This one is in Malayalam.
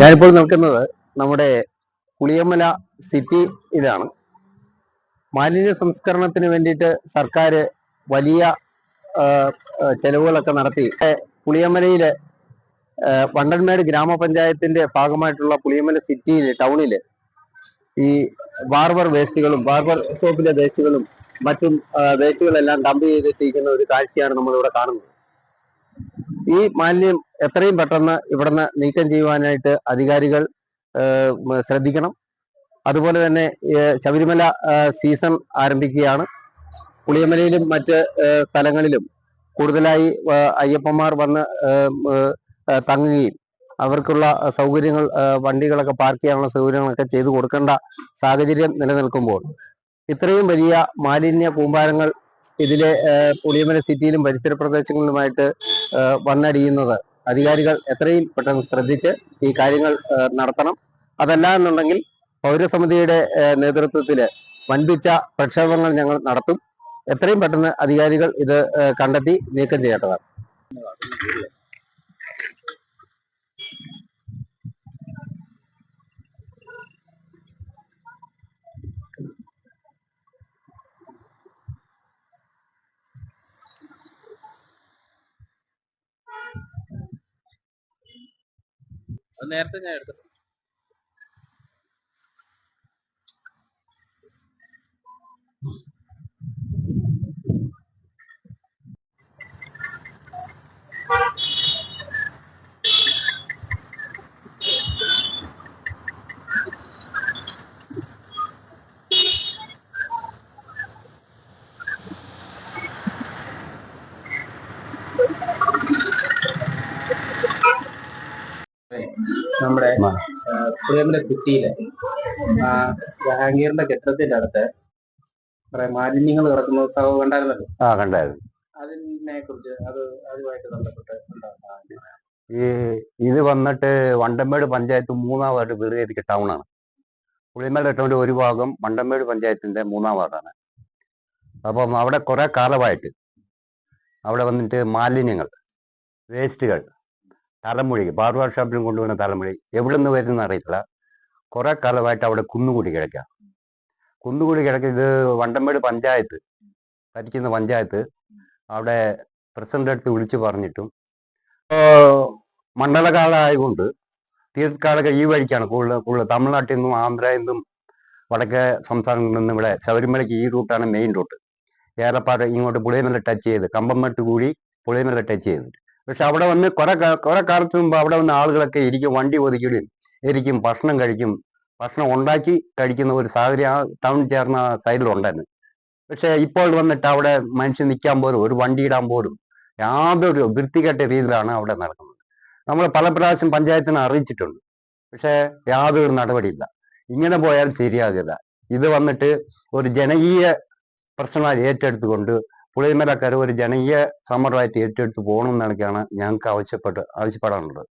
ഞാനിപ്പോൾ നിൽക്കുന്നത് നമ്മുടെ പുളിയമല സിറ്റി ഇതാണ് മാലിന്യ സംസ്കരണത്തിന് വേണ്ടിയിട്ട് സർക്കാർ വലിയ ചെലവുകളൊക്കെ നടത്തി. പുളിയമലയിലെ വണ്ടൻമേട് ഗ്രാമപഞ്ചായത്തിന്റെ ഭാഗമായിട്ടുള്ള പുളിയമ്മല സിറ്റിയിൽ ടൗണിൽ ഈ ബാർബർ വേസ്റ്റുകളും ബാർബർ ഷോപ്പിലെ വേസ്റ്റുകളും മറ്റും വേസ്റ്റുകളെല്ലാം ഡംപ് ചെയ്തിട്ടിരിക്കുന്ന ഒരു കാഴ്ചയാണ് നമ്മളിവിടെ കാണുന്നത്. ഈ മാലിന്യം എത്രയും പെട്ടെന്ന് ഇവിടുന്ന് നീക്കം ചെയ്യുവാനായിട്ട് അധികാരികൾ ശ്രദ്ധിക്കണം. അതുപോലെ തന്നെ ശബരിമല സീസൺ ആരംഭിക്കുകയാണ്. പുളിയമലയിലും മറ്റ് സ്ഥലങ്ങളിലും കൂടുതലായി അയ്യപ്പന്മാർ വന്ന് തങ്ങുകയും അവർക്കുള്ള സൗകര്യങ്ങൾ വണ്ടികളൊക്കെ പാർക്ക് ചെയ്യാനുള്ള സൗകര്യങ്ങളൊക്കെ ചെയ്തു കൊടുക്കേണ്ട സാഹചര്യം നിലനിൽക്കുമ്പോൾ ഇത്രയും വലിയ മാലിന്യ കൂമ്പാരങ്ങൾ ഇതിലെ പുളിയമല സിറ്റിയിലും പരിസര പ്രദേശങ്ങളിലുമായിട്ട് വന്നടിയുന്നത് അധികാരികൾ എത്രയും പെട്ടെന്ന് ശ്രദ്ധിച്ച് ഈ കാര്യങ്ങൾ നടത്തണം. അതല്ല എന്നുണ്ടെങ്കിൽ പൗരസമിതിയുടെ നേതൃത്വത്തിൽ വൻപിച്ച പ്രക്ഷോഭങ്ങൾ ഞങ്ങൾ നടത്തും. എത്രയും പെട്ടെന്ന് അധികാരികൾ ഇത് കണ്ടെത്തി നീക്കം ചെയ്യേണ്ടതാണ്. അത് നേരത്തെ ഞാൻ എടുത്തു നമ്മുടെ പ്രേമിന്റെ കുട്ടിയിലെ ആ, ജഹാംഗീറിന്റെ കെട്ടിടത്തിന്റെ അടുത്ത് കുറെ മാലിന്യങ്ങൾ കിടക്കുന്ന സഹോ കണ്ടായിരുന്നല്ലോ? ആ കണ്ടായിരുന്നു. അതിനെ കുറിച്ച് അത് അതുമായിട്ട് ബന്ധപ്പെട്ട് ഈ ഇത് വന്നിട്ട് വണ്ടമ്പേട് പഞ്ചായത്ത് മൂന്നാം വാർഡ് വീടുകേരിക്ക് ടൗണാണ് പുളിമേട് ടൗണിന്റെ ഒരു ഭാഗം വണ്ടമ്പേട് പഞ്ചായത്തിന്റെ മൂന്നാം വാർഡാണ്. അപ്പം അവിടെ കുറെ കാലമായിട്ട് അവിടെ വന്നിട്ട് മാലിന്യങ്ങൾ വേസ്റ്റുകൾ തലമുഴി ബാർബർ ഷോപ്പിലും കൊണ്ടുവന്ന തലമുഴി എവിടെ നിന്ന് വരുന്ന അറിയില്ല കുറെ കാലമായിട്ട് അവിടെ കുന്നുകൂടി കിടക്കുക കുന്നുകൂടി കിടക്കുക ഇത് വണ്ടമ്പേട് പഞ്ചായത്ത് ഭരിക്കുന്ന പഞ്ചായത്ത് അവിടെ പ്രസിഡന്റ് അടുത്ത് വിളിച്ചു പറഞ്ഞിട്ടും മണ്ഡലകാലമായതുകൊണ്ട് തീർത്ഥാടക ഈ വഴിക്കാണ്. കൂടുതൽ കൂടുതൽ തമിഴ്നാട്ടിൽ നിന്നും ആന്ധ്രയിൽ നിന്നും വടക്കേ സംസ്ഥാനങ്ങളിൽ നിന്നും ഇവിടെ ശബരിമലയ്ക്ക് ഈ റൂട്ടാണ് മെയിൻ റൂട്ട്. ഏറെപ്പാട് ഇങ്ങോട്ട് പുളിയമല ടച്ച് ചെയ്ത് കമ്പംമെട്ട് കൂടി പുളിയമല ടച്ച് ചെയ്തിട്ട് പക്ഷെ അവിടെ വന്ന് കുറെ കുറെ കാലത്ത് മുമ്പ് അവിടെ വന്ന് ആളുകളൊക്കെ ഇരിക്കും വണ്ടി ഒതുക്കിയിടും ഇരിക്കും ഭക്ഷണം കഴിക്കും ഭക്ഷണം ഉണ്ടാക്കി കഴിക്കുന്ന ഒരു സാഹചര്യം ആ ടൗൺ ചേർന്ന സൈഡിലുണ്ടായിരുന്നു പക്ഷെ ഇപ്പോൾ വന്നിട്ട് അവിടെ മനുഷ്യൻ നിൽക്കാൻ പോലും ഒരു വണ്ടി ഇടാൻ പോലും യാതൊരു വൃത്തികെട്ട രീതിയിലാണ് അവിടെ നടക്കുന്നത്. നമ്മൾ പല പ്രാവശ്യം പഞ്ചായത്തിനെ അറിയിച്ചിട്ടുണ്ട്. പക്ഷേ യാതൊരു നടപടിയില്ല. ഇങ്ങനെ പോയാൽ ശരിയാകില്ല. ഇത് വന്നിട്ട് ഒരു ജനകീയ പ്രശ്നമായി ഏറ്റെടുത്തുകൊണ്ട് പുളിമലക്കര ഒരു ജനകീയ സമരമായിട്ട് ഏറ്റെടുത്ത് പോകണം എന്നൊക്കെയാണ് ഞങ്ങൾക്ക് ആവശ്യപ്പെട്ട് ആവശ്യപ്പെടാനുള്ളത്.